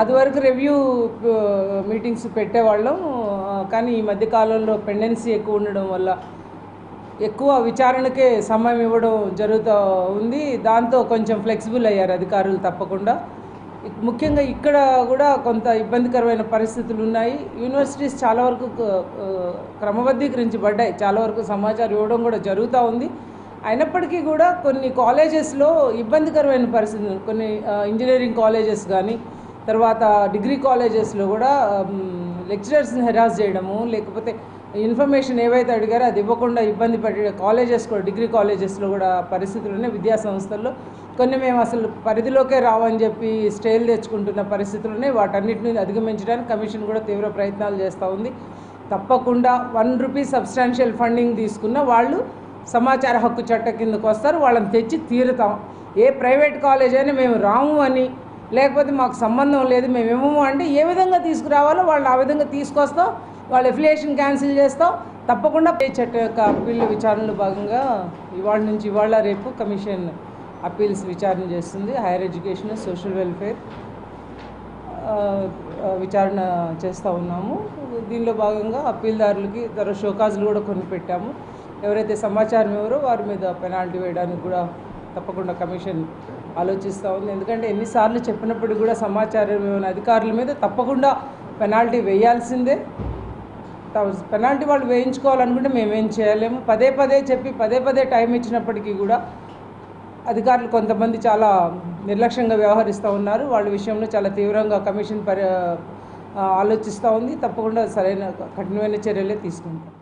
అది వరకు review meetings పెట్టేవాళ్ళం. కానీ ఈ మధ్య కాలంలో పెండెన్సీ ఎక్కువ ఉండడం వల్ల ఎక్కువ విచారణకే సమయం ఇవ్వడం జరుగుతూ ఉంది. దాంతో కొంచెం ఫ్లెక్సిబుల్ అయ్యారు అధికారులు తప్పకుండా. ముఖ్యంగా ఇక్కడ కూడా కొంత ఇబ్బందికరమైన పరిస్థితులు ఉన్నాయి. యూనివర్సిటీస్ చాలా వరకు uh, క్రమబద్ధీకరించబడ్డాయి. చాలా వరకు సమాచారం ఇవ్వడం కూడా జరుగుతూ ఉంది. అయినప్పటికీ కూడా కొన్ని కాలేజెస్లో ఇబ్బందికరమైన పరిస్థితులు కొన్ని ఇంజనీరింగ్ కాలేజెస్ కానీ తర్వాత డిగ్రీ కాలేజెస్లో కూడా లెక్చరర్స్ని హెరాస్ చేయడము లేకపోతే ఇన్ఫర్మేషన్ ఏవైతే అడిగారో అది ఇవ్వకుండా ఇబ్బంది పడే కాలేజెస్ కూడా డిగ్రీ కాలేజెస్లో కూడా పరిస్థితులు ఉన్నాయి. విద్యా సంస్థల్లో కొన్ని మేము అసలు పరిధిలోకే రావని చెప్పి స్టేలు తెచ్చుకుంటున్న పరిస్థితులు ఉన్నాయి. వాటన్నిటిని అధిగమించడానికి కమిషన్ కూడా తీవ్ర ప్రయత్నాలు చేస్తూ ఉంది. తప్పకుండా వన్ రూపీ సబ్స్టాన్షియల్ ఫండింగ్ తీసుకున్న వాళ్ళు సమాచార హక్కు చట్టం కిందకు వస్తారు. వాళ్ళని తెచ్చి తీరుతాం. ఏ ప్రైవేట్ కాలేజ్ అయినా మేము రాము అని లేకపోతే మాకు సంబంధం లేదు మేము ఇవ్వము అంటే ఏ విధంగా తీసుకురావాలో వాళ్ళు ఆ విధంగా తీసుకొస్తాం వాళ్ళ ఎఫిలియేషన్ క్యాన్సిల్ చేస్తాం. తప్పకుండా పే చెట్టు యొక్క అప్పీల్ విచారణలో భాగంగా ఇవాళ నుంచి ఇవాళ రేపు కమిషన్ అప్పీల్స్ విచారణ చేస్తుంది. హైయర్ ఎడ్యుకేషన్ సోషల్ వెల్ఫేర్ విచారణ చేస్తూ ఉన్నాము. దీనిలో భాగంగా అప్పీల్దారులకి తర్వాత షోకాజులు కూడా కొన్ని పెట్టాము. ఎవరైతే సమాచారం ఎవరో వారి మీద పెనాల్టీ వేయడానికి కూడా తప్పకుండా కమిషన్ ఆలోచిస్తూ ఉంది. ఎందుకంటే ఎన్నిసార్లు చెప్పినప్పుడు కూడా సమాచారం ఇవ్వని అధికారుల మీద తప్పకుండా పెనాల్టీ వేయాల్సిందే. పెనాల్టీ వాళ్ళు వేయించుకోవాలనుకుంటే మేమేం చేయలేము. పదే పదే చెప్పి పదే పదే టైం ఇచ్చినప్పటికీ కూడా అధికారులు కొంతమంది చాలా నిర్లక్ష్యంగా వ్యవహరిస్తూ ఉన్నారు. వాళ్ళ విషయంలో చాలా తీవ్రంగా కమిషన్ పరి ఆలోచిస్తూ ఉంది. తప్పకుండా సరైన కఠినమైన చర్యలే తీసుకుంటాం.